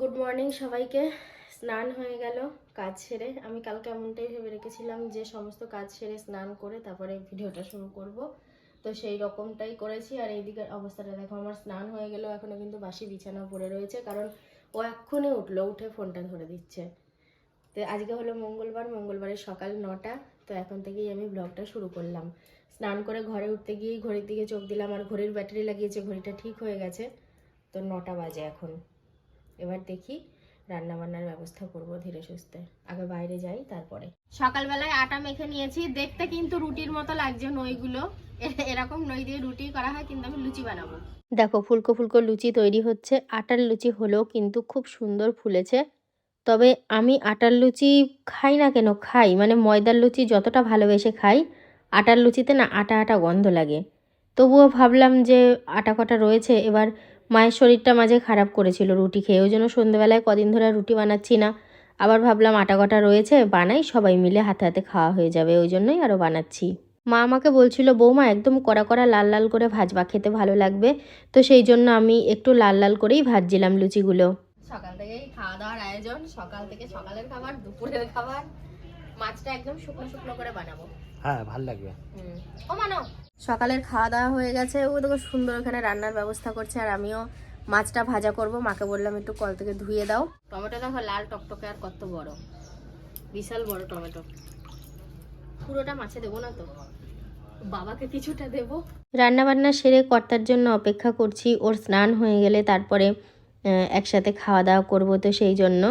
Good morning সবাইকে। স্নান হয়ে গেল কাজ সেরে। আমি কালকে এমনটাই ভেবে রেখেছিলাম যে, সমস্ত কাজ সেরে স্নান করে তারপরে ভিডিওটা শুরু করব। তো সেই রকমটাই করেছি। আর এইদিকে অবস্থাটা দেখো, আমার স্নান হয়ে গেল এখনও কিন্তু বাসি বিছানা পড়ে রয়েছে, কারণ ও এক্ষুনি উঠল, উঠে ফোনটা ধরে দিচ্ছে। তো আজকে হলো মঙ্গলবার মঙ্গলবারের সকাল নটা। তো এখন থেকেই আমি ব্লগটা শুরু করলাম। স্নান করে ঘরে উঠতে গিয়েই ঘড়ির দিকে চোখ দিলাম, আর ঘড়ির ব্যাটারি লাগিয়েছে, ঘড়িটা ঠিক হয়ে গেছে। তো নটা বাজে এখন। এবার দেখি রান্না বান্নার ব্যবস্থা করব ধীরে সুস্থে। আগে বাইরে যাই তারপরে। সকালবেলায় আটা মেখে নিয়েছি দেখতে কিন্তু রুটির মতো লাগছে নইগুলো। এরকম নই দিয়ে রুটি করা হয় কিন্তু আমি লুচি বানাবো। দেখো ফুলকো ফুলকো লুচি তৈরি হচ্ছে। আটার লুচি হলেও কিন্তু খুব সুন্দর ফুলেছে। তবে আমি আটার লুচি খাই না কেন? খাই। মানে ময়দার লুচি যতটা ভালোবেসে খাই আটার লুচিতে না আটা আটা গন্ধ লাগে। তবুও ভাবলাম যে আটা কটা রয়েছে এবার মায়ের শরীরটা মাঝে খারাপ করেছিল রুটি খেয়ে। ওই জন্য সন্ধ্যেবেলায় কদিন ধরে আর রুটি বানাচ্ছি না। আবার ভাবলাম আটা কটা রয়েছে বানাই সবাই মিলে হাতে হাতে খাওয়া হয়ে যাবে ওই জন্যই আরও বানাচ্ছি। মা আমাকে বলছিল বৌমা একদম কড়া কড়া লাল লাল করে ভাজবা খেতে ভালো লাগবে। তো সেই জন্য আমি একটু লাল লাল করেই ভাজছিলাম লুচিগুলো। সকাল থেকেই খাওয়া দাওয়ার আয়োজন সকাল থেকে সকালের খাবার দুপুরের খাবার। মাছটা একদম শুকনো শুকনো করে বানাবো। হ্যাঁ ভালো লাগবে। ও মানো সকালের খাওয়া দাওয়া হয়ে গেছে। ও দেখো সুন্দর এখানে রান্নার ব্যবস্থা করছে আর আমিও মাছটা ভাজা করব। মাকে বললাম একটু কল থেকে ধুয়ে দাও। টমেটো দেখো লাল টকটকে আর কত বড়। বিশাল বড় টমেটো। পুরোটা মাছে দেবো না তো? বাবাকে কিছুটা দেব। রান্না বান্না সেরে কর্তার জন্য অপেক্ষা করছি। ওর স্নান হয়ে গেলে তারপরে একসাথে খাওয়া দাওয়া করব তো সেই জন্য।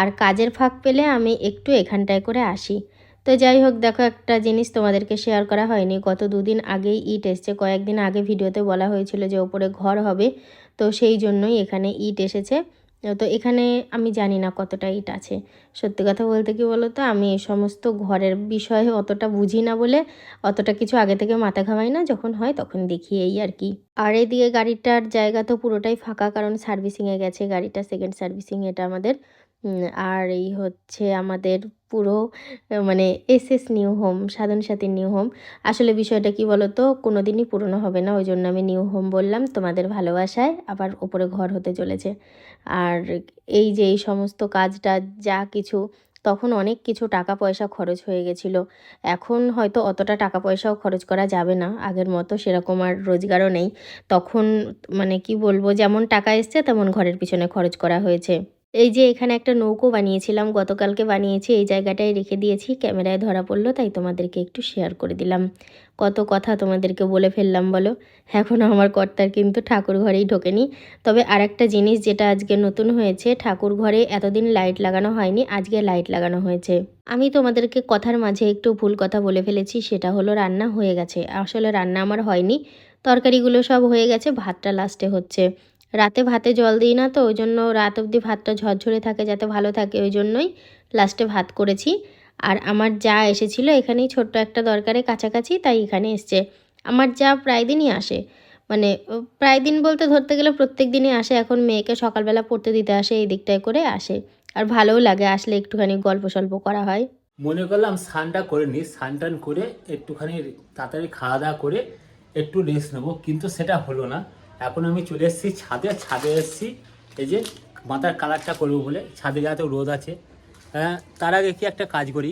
আর কাজের ফাঁক পেলে আমি একটু এখানটায় করে আসি। তো যাই হোক, দেখো একটা জিনিস তোমাদেরকে শেয়ার করা হয়নি। গত দুদিন আগেই ইট এসছে। কয়েকদিন আগে ভিডিওতে বলা হয়েছিল যে ওপরে ঘর হবে। তো সেই জন্যই এখানে ইট এসেছে। তো এখানে আমি জানি না কতটা ইট আছে। সত্যি কথা বলতে কি বলো তো আমি এই সমস্ত ঘরের বিষয়ে অতটা বুঝি না বলে, অতটা কিছু আগে থেকে মাথা ঘামাই না। যখন হয় তখন দেখি এই আর কি। আর এইদিকে গাড়িটার জায়গা তো পুরোটাই ফাঁকা, কারণ সার্ভিসিংয়ে গেছে। গাড়িটা সেকেন্ড সার্ভিসিং এটা আমাদের। আর এই হচ্ছে আমাদের পুরো মানে S S new home, Sadhan সাথীর নিউ হোম। আসলে বিষয়টা কি বলো তো কোনো দিনই পুরনো হবে না ওই জন্য আমি নিউ হোম বললাম। তোমাদের ভালোবাসায় আবার ওপরে ঘর হতে চলেছে। আর এই যে এই সমস্ত কাজটা, যা কিছু, তখন অনেক কিছু টাকা পয়সা খরচ হয়ে গেছিল। এখন হয়তো অতটা টাকা পয়সাও খরচ করা যাবে না। আগের মতো সেরকম আর রোজগারও নেই। তখন মানে কি বলব? যেমন টাকা এসছে, তেমন ঘরের পিছনে খরচ করা হয়েছে। এই যে এখানে একটা নৌকো বানিয়েছিলাম, গতকালকে বানিয়েছি, এই জায়গাটায় রেখে দিয়েছি, ক্যামেরায় ধরা পড়ল, তাই তোমাদেরকে একটু শেয়ার করে দিলাম। কত কথা তোমাদেরকে বলে ফেললাম, বলো? এখনও আমার কর্তার কিন্তু ঠাকুর ঘরেই ঢোকেনি। তবে আর একটা জিনিস যেটা আজকে নতুন হয়েছে, ঠাকুর ঘরে এতদিন লাইট লাগানো হয়নি, আজকে লাইট লাগানো হয়েছে। আমি তোমাদেরকে কথার মাঝে একটু ভুল কথা বলে ফেলেছি, সেটা হলো রান্না হয়ে গেছে। আসলে রান্না আমার হয়নি, তরকারিগুলো সব হয়ে গেছে, ভাতটা লাস্টে হচ্ছে। রাতে ভাতে জল দিই না তো ওই জন্য রাত অবধি ভাতটা ঝরঝরে থাকে যাতে ভালো থাকে ওই জন্যই লাস্টে ভাত করেছি। আর আমার যা এসেছিল এখানেই ছোট্ট একটা দরকারে কাছাকাছি, তাই এখানে এসছে। আমার যা প্রায় দিনই আসে। মানে প্রায় দিন বলতে ধরতে গেলে প্রত্যেক দিনই আসে, এখন মেয়েকে সকালবেলা পড়তে দিতে আসে, এই দিকটায় করে আসে। আর ভালোও লাগে আসলে একটুখানি গল্প সল্প করা হয়। মনে করলাম স্নানটা করে নিই, স্নান টান করে একটুখানি তাড়াতাড়ি খাওয়া দাওয়া করে একটু রেস্ট নেব, কিন্তু সেটা হলো না। এখন আমি চলে এসেছি ছাদে ছাদে এসেছি। এই যে মাথার কালারটা করব বলে, ছাদে যাতে রোদ আছে। তার আগে কি একটা কাজ করি,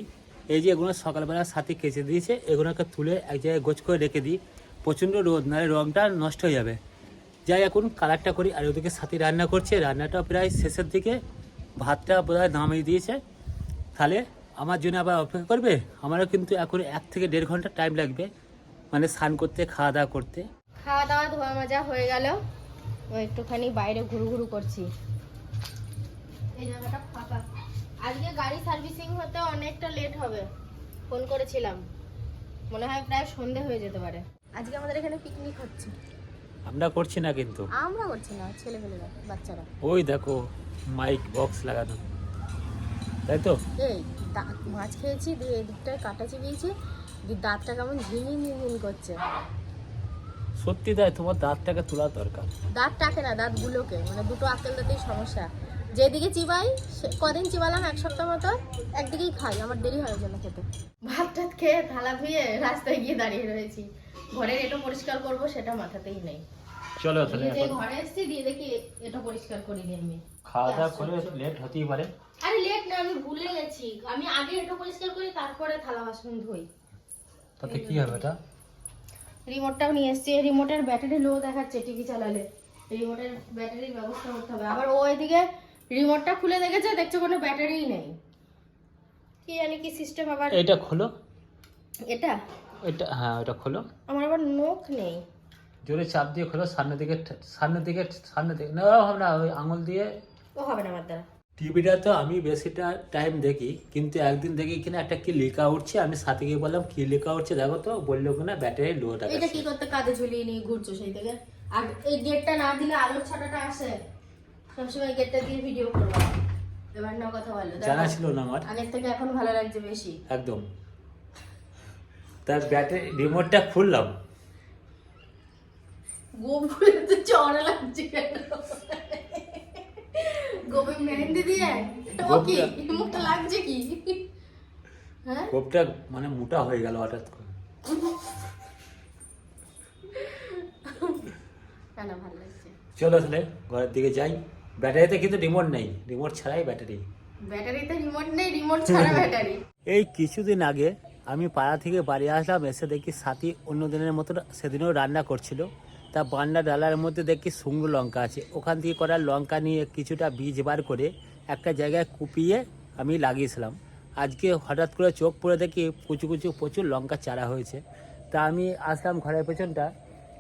এই যে এগুলো সকালবেলা সাথে কেচে দিয়েছে, এগুলোকে তুলে এক জায়গায় গোছ করে রেখে দিই। প্রচণ্ড রোদ, নাহলে রঙটা নষ্ট হয়ে যাবে। যাই এখন কালারটা করি, আর ওদিকে সাথে রান্না করছে, রান্নাটা প্রায় শেষের দিকে। ভাতটা বোধহয় নামিয়ে দিয়েছে। তাহলে আমার জন্য আবার অপেক্ষা করবে? আমারও কিন্তু এখন এক থেকে দেড় ঘণ্টা টাইম লাগবে মানে স্নান করতে, খাওয়া দাওয়া করতে। খাওয়া দাওয়া ধোয়া মাজা হয়ে গেল। ও একটুখানি বাইরে ঘুরু ঘুরু করছি। এই জায়গাটা ফাঁকা। আজকে গাড়ি সার্ভিসিং হতে অনেকটা লেট হবে। ফোন করেছিলাম। মনে হয় প্রায় সন্ধে হয়ে যেতে পারে। আজকে আমাদের এখানে পিকনিক হচ্ছে। আমরা করছি না কিন্তু। আমরা করছি না ছেলে ফেলেরা বাচ্চারা। ওই দেখো মাইক বক্স লাগানো। তাই তো? এই মাছ খেয়েছি দিয়ে এদিকটায় কাটা চিবিয়েছি দিয়ে দাঁতটা কেমন ঝিমিয়ে ঝিমিয়ে করছে। সত্যি তাই তোমার দাঁতটাকে তোলা দরকার। দাঁত টাকে না দাঁতগুলোকে। মানে দুটো আকেল দাঁতেই সমস্যা। যেদিকে চিবাই কদিন চিবালাম এক সপ্তাহ মতো একদিকেই খাই আমার দেরি হয় জন্য খেতে। ভাত টাত খেয়ে থালা ধুয়ে রাস্তায় গিয়ে দাঁড়িয়ে রয়েছি। ঘরের এটা পরিষ্কার করব সেটা মাথাতেই নেই। চলো তাহলে যে ঘরে এসেছি দিয়ে দেখি এটা পরিষ্কার করিনি আমি। খাওয়া দাওয়া করে লেট হতেই পারে। আরে লেট না আমি ভুলে গেছি। আমি আগে এটা পরিষ্কার করি তারপরে থালা বাসন ধুই। তাতে কি হবে এটা? রিমোটটাও নিয়ে এসেছি। রিমোটের ব্যাটারি লো দেখাচ্ছে টিভি চালালে। রিমোটের ব্যাটারির ব্যবস্থা করতে হবে। আবার ও এদিকে রিমোটটা খুলে দেখেছে দেখছে কোনো ব্যাটারিই নেই। কি জানি কি সিস্টেম আবার। এটা খোলো। এটা? এটা হ্যাঁ ওটা খোলো। আমার আবার নখ নেই। জোরে চাপ দিয়ে খোলো সামনের দিকে সামনের দিকে সামনের দিকে না হবে না ওই আঙুল দিয়ে। ও হবে না আমার দ্বারা। টিভিটা তো আমি বেশিটা টাইম দেখি কিন্তু একদিন দেখি কিনা একটা কি লেখা উঠছে আমি সাথে গিয়ে বললাম কি লেখা উঠছে দেখো তো? বলল কিনা ব্যাটারি লো এটা কি করতে কাঁধে ঝুলিয়ে নিয়ে ঘুরছো সেই থেকে? আর এই গেটটা না দিলে আলোর ছাটাটা আসে? সবসময় গেটটা দিয়ে ভিডিও করব এবার না কথা বলো। জানা ছিল না আমার। আগের থেকে এখন ভালো লাগছে বেশি। একদম। তার ব্যাটারি রিমোটটা খুললাম। গোপগুলো তো চড়া লাগছে কেন? গোপে মেহেন্দি দিয়ে? ও কি? মুখটা লাগছে কি? হ্যাঁ? কোপটা মানে মোটা হয়ে গেল হঠাৎ করে। না ভালো লাগছে? চলো তাহলে ঘরের দিকে যাই। ব্যাটারিতে কিন্তু রিমোট নেই। রিমোট ছাড়াই ব্যাটারি। ব্যাটারিতে রিমোট নেই রিমোট ছাড়া ব্যাটারি। এই কিছুদিন আগে আমি পাড়া থেকে বাড়ি আসলাম এসে দেখি সাথী অন্য দিনের মতো সেদিনও রান্না করছিল। তা বান্না ডালার মধ্যে দেখি শুকনো লঙ্কা আছে। ওখান থেকে করা লঙ্কা নিয়ে কিছুটা বীজ বার করে একটা জায়গায় কুপিয়ে আমি লাগিয়েছিলাম। আজকে হঠাৎ করে চোখ পড়ে দেখি কুচু কুচু প্রচুর লঙ্কা চারা হয়েছে। তা আমি আসলাম ঘরের পেছনটা।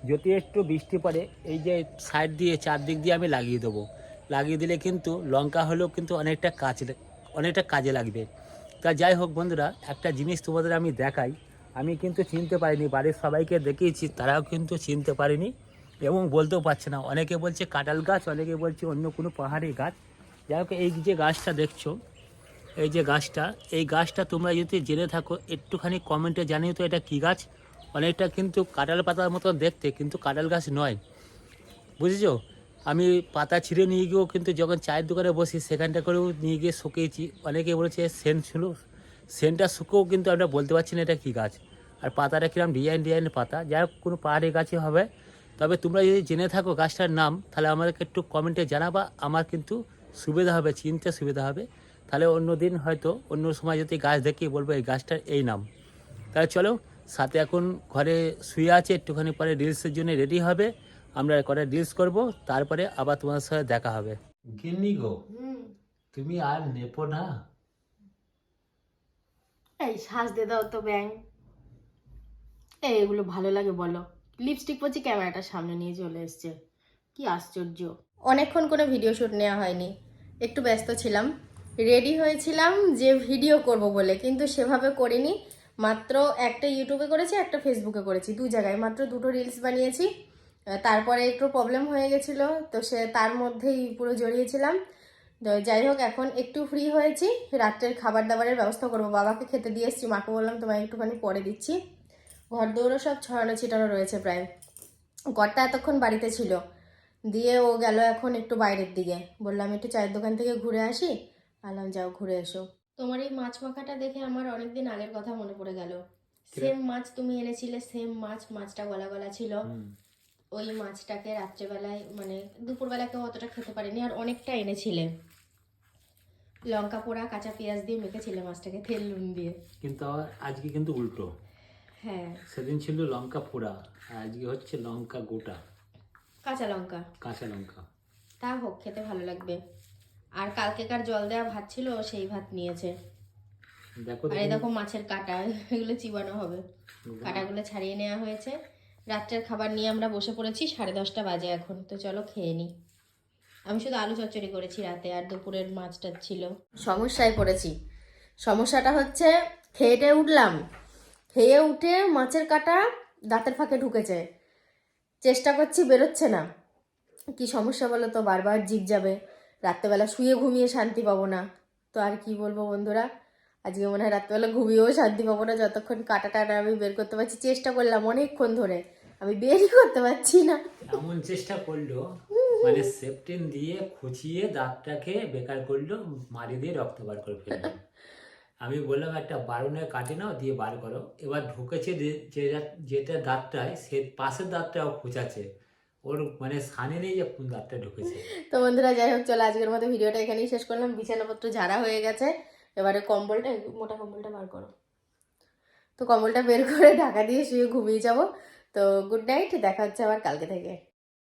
যদি একটু বৃষ্টি পড়ে, এই যে সাইড দিয়ে, চারদিক দিয়ে আমি লাগিয়ে দেবো। লাগিয়ে দিলে কিন্তু লঙ্কা হলেও কিন্তু অনেকটা কাজ অনেকটা কাজে লাগবে। তা যাই হোক বন্ধুরা, একটা জিনিস তোমাদের আমি দেখাই। আমি কিন্তু চিনতে পারিনি, বাড়ির সবাইকে দেখিয়েছি, তারাও কিন্তু চিনতে পারিনি। এবং বলতেও পারছে না। অনেকে বলছে কাঁঠাল গাছ, অনেকে বলছে অন্য কোনো পাহাড়ি গাছ। যাই হোক, এই যে গাছটা দেখছ, এই যে গাছটা, এই গাছটা তোমরা যদি জেনে থাকো, একটুখানি কমেন্টে জানিয়ে তো এটা কী গাছ। অনেকটা কিন্তু কাঁঠাল পাতার মতো দেখতে, কিন্তু কাঁঠাল গাছ নয়। বুঝেছ? আমি পাতা ছিঁড়ে নিয়ে গিয়েও কিন্তু যখন চায়ের দোকানে বসি, সেখানটা করেও নিয়ে গিয়ে শুকিয়েছি। অনেকে বলেছে সেন্ট ছিল, সেন্টটা শুকেও কিন্তু আমরা বলতে পারছি না এটা কী গাছ। আর পাতাটা কিরম ডিজাইন ডিজাইনের পাতা। যাই হোক, কোনো পাহাড়ি গাছই হবে। তবে তোমরা যদি জেনে থাকো গাছটার নাম তাহলে আমাদেরকে একটু কমেন্টে জানাবা। আমার কিন্তু সুবিধা হবে চিনতে সুবিধা হবে। তাহলে অন্য দিন হয়তো অন্য সময় যদি গাছ দেখি বলব এই গাছটার এই নাম। তাহলে চলো সাথে এখন ঘরে শুয়ে আছে একটুখানি পরে রিলসের জন্য রেডি হবে। আমরা করে রিলস করব তারপরে আবার তোমার সাথে দেখা হবে। গিন্নি গো তুমি আর নেপো না? এই শ্বাস দিয়ে দাও তো ব্যাং এই এগুলো ভালো লাগে বলো। লিপস্টিক পরছি ক্যামেরাটার সামনে নিয়ে চলে এসছে। কি আশ্চর্য। অনেকক্ষণ কোনো ভিডিও শ্যুট নেওয়া হয়নি। একটু ব্যস্ত ছিলাম। রেডি হয়েছিলাম যে ভিডিও করব বলে, কিন্তু সেভাবে করিনি। মাত্র একটা ইউটিউবে করেছি, একটা ফেসবুকে করেছি, দু জায়গায়। মাত্র দুটো রিলস বানিয়েছি। তারপরে একটু প্রবলেম হয়ে গেছিল, তো সে তার মধ্যেই পুরো জড়িয়েছিলাম। তো যাই হোক, এখন একটু ফ্রি হয়েছি। রাত্রের খাবার দাবারের ব্যবস্থা করব। বাবাকে খেতে দিয়ে এসেছি। মাকে বললাম, তোমায় একটুখানি পরে দিচ্ছি। ঘর দৌড়ও সব ছড়ানো ছিটানো রয়েছে প্রায়। ঘরটা এতক্ষণ বাড়িতে ছিল। দিয়ে ও গেল এখন একটু বাইরের দিকে। বললাম একটু চায়ের দোকান থেকে ঘুরে আসি? বললাম যাও ঘুরে এসো। তোমার এই মাছ মাখাটা দেখে আমার অনেকদিন আগের কথা মনে পড়ে গেল। সেম মাছ তুমি এনেছিলে সেম মাছ মাছটা গলা গলা ছিল। ওই মাছটাকে রাত্রেবেলায় মানে দুপুরবেলা কেউ অতটা খেতে পারেনি আর অনেকটা এনেছিলে। লঙ্কা পোড়া কাঁচা পেঁয়াজ দিয়ে মেখেছিলে মাছটাকে তেল নুন দিয়ে। কিন্তু আজকে কিন্তু উল্টো। হ্যাঁ। সেদিন ছিল লঙ্কা পোড়া আর আজকে হচ্ছে লঙ্কা গোটা। কাঁচা লঙ্কা। কাঁচা লঙ্কা। তা হোক খেতে ভালো লাগবে। আর কালকেকার জল দেওয়া ভাত ছিল সেই ভাত নিয়েছে। দেখো আর এই দেখো। মাছের কাটা এগুলো চিবানো হবে। কাটাগুলো ছাড়িয়ে নেওয়া হয়েছে। রাত্রের খাবার নিয়ে আমরা বসে পড়েছি সাড়ে দশটা বাজে এখন। তো চলো খেয়ে নিই আমি শুধু আলু চচ্চড়ি করেছি রাতে আর দুপুরের মাছটা ছিল। সমস্যায় পড়েছি। সমস্যাটা হচ্ছে খেয়েটে উঠলাম। খেয়ে উঠে মাছের কাটা দাঁতের ফাঁকে ঢুকেছে। চেষ্টা করছি, বেরোচ্ছে না। কি সমস্যা বলো তো? বারবার জিগ যাবে। রাত্রেবেলা শুয়ে ঘুমিয়ে শান্তি পাবো না। তো আর কি বলব বন্ধুরা? আজকে মনে হয় রাত্রেবেলা ঘুমিয়েও শান্তি পাবো না। যতক্ষণ কাটাটা টাটা আমি বের করতে পারছি, চেষ্টা করলাম অনেকক্ষণ ধরে। আমি বেরই করতে পারছি না। এমন চেষ্টা করল মানে সেপটিন দিয়ে খুঁচিয়ে দাঁতটাকে বেকার করল মারি দিয়ে রক্ত বার করে ফেলল। আমি বললাম, একটা বারুনে কাটে নাও, দিয়ে বার করো। এবার ঢুকেছে যে যেটা দাঁতটায়, সে পাশের দাঁতটাও খুঁচাচ্ছে। ওর মানে সানে নেই যে কোন দাঁতটা ঢুকেছে। তো বন্ধুরা, যাই হোক, চলো আজকের মতো ভিডিওটা এখানেই শেষ করলাম। বিছানাপত্র ঝাড়া হয়ে গেছে। এবারে কম্বলটা মোটা কম্বলটা বার করো। তো কম্বলটা বের করে ঢাকা দিয়ে শুয়ে ঘুমিয়ে যাব। তো গুড নাইট, দেখা হচ্ছে আবার কালকে থেকে।